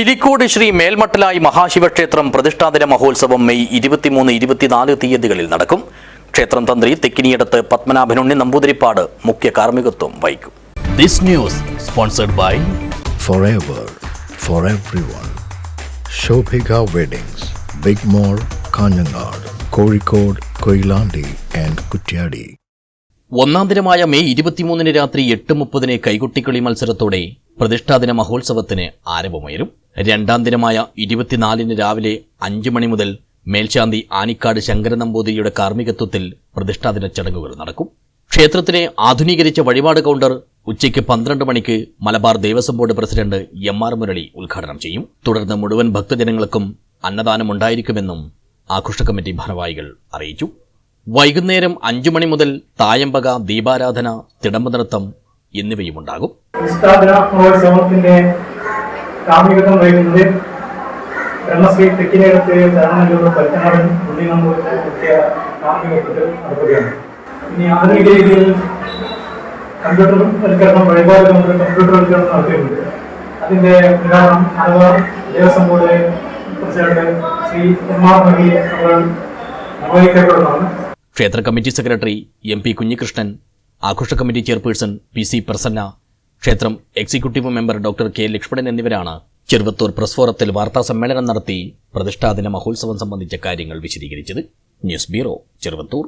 പിലിക്കോട് ശ്രീ മേൽമട്ടലായി മഹാശിവക്ഷേത്രം പ്രതിഷ്ഠാദിന മഹോത്സവം മെയ് ഇരുപത്തിമൂന്ന് ഇരുപത്തിനാല് തീയതികളിൽ നടക്കും ക്ഷേത്രം തന്ത്രി തെക്കിനിയടത്ത് പത്മനാഭനുണ്ണി നമ്പൂതിരിപ്പാട് മുഖ്യ കാർമ്മികത്വം വഹിക്കും this news sponsored by forever for everyone. Shobhika Weddings, Big Mall, Kanjangad, Kozhikode, Koilandi and Kutyadi. ഒന്നാം ദിനമായ മെയ് ഇരുപത്തിമൂന്നിന് രാത്രി എട്ട് മുപ്പതിന് കൈകൊട്ടിക്കളി മത്സരത്തോടെ പ്രതിഷ്ഠാദിന മഹോത്സവത്തിന് ആരംഭമുയരും രണ്ടാം ദിനമായ ഇരുപത്തിനാലിന് രാവിലെ അഞ്ചു മണി മുതൽ മേൽശാന്തി ആനിക്കാട് ശങ്കര നമ്പൂതിരിയുടെ കാർമ്മികത്വത്തിൽ പ്രതിഷ്ഠാദിന ചടങ്ങുകൾ നടക്കും. ക്ഷേത്രത്തിനെ ആധുനീകരിച്ച വഴിപാട് കൗണ്ടർ ഉച്ചയ്ക്ക് പന്ത്രണ്ട് മണിക്ക് Malabar Devaswom board president M R Murali ഉദ്ഘാടനം ചെയ്യും. തുടർന്ന് മുഴുവൻ ഭക്തജനങ്ങൾക്കും അന്നദാനം ഉണ്ടായിരിക്കുമെന്നും ആഘോഷ കമ്മിറ്റി ഭാരവാഹികൾ അറിയിച്ചു. വൈകുന്നേരം അഞ്ചു മണി മുതൽ തായമ്പക ദീപാരാധന തിടമ്പ നൃത്തം എന്നിവയുമുണ്ടാകും. കാർമ്മികത്വം വഹിക്കുന്നത് ബ്രഹ്മശ്രീ തെക്കിനേടത്തെ ചരണനല്ലൂർ പരത്തനാടൻ നമ്പൂരിന്റെ മുഖ്യ കാമികത്തിൽ നടക്കുകയാണ് ഇനി ആധുനിക രീതിയിൽ കമ്പ്യൂട്ടർ വൽക്കരണം വഴിപാട് നമ്മൾ കമ്പ്യൂട്ടർ വൽക്കരണം നടത്തിയിട്ടുണ്ട്. അതിന്റെ ഉദ്ഘാടനം Malabar Devaswom board president Shri M R Mahi അവർ നിർവഹിക്കപ്പെടുന്നതാണ്. ക്ഷേത്ര committee secretary M P Kunhikrishnan ആഘോഷ committee chairperson P C Prasanna ക്ഷേത്രം executive member doctor K Lakshmanan എന്നിവരാണ് ചെറുവത്തൂർ പ്രസ് ഫോറത്തിൽ വാർത്താ സമ്മേളനം നടത്തി പ്രതിഷ്ഠാദിന മഹോത്സവം സംബന്ധിച്ച കാര്യങ്ങൾ വിശദീകരിച്ചത് ന്യൂസ് ബ്യൂറോ ചെറുവത്തൂർ.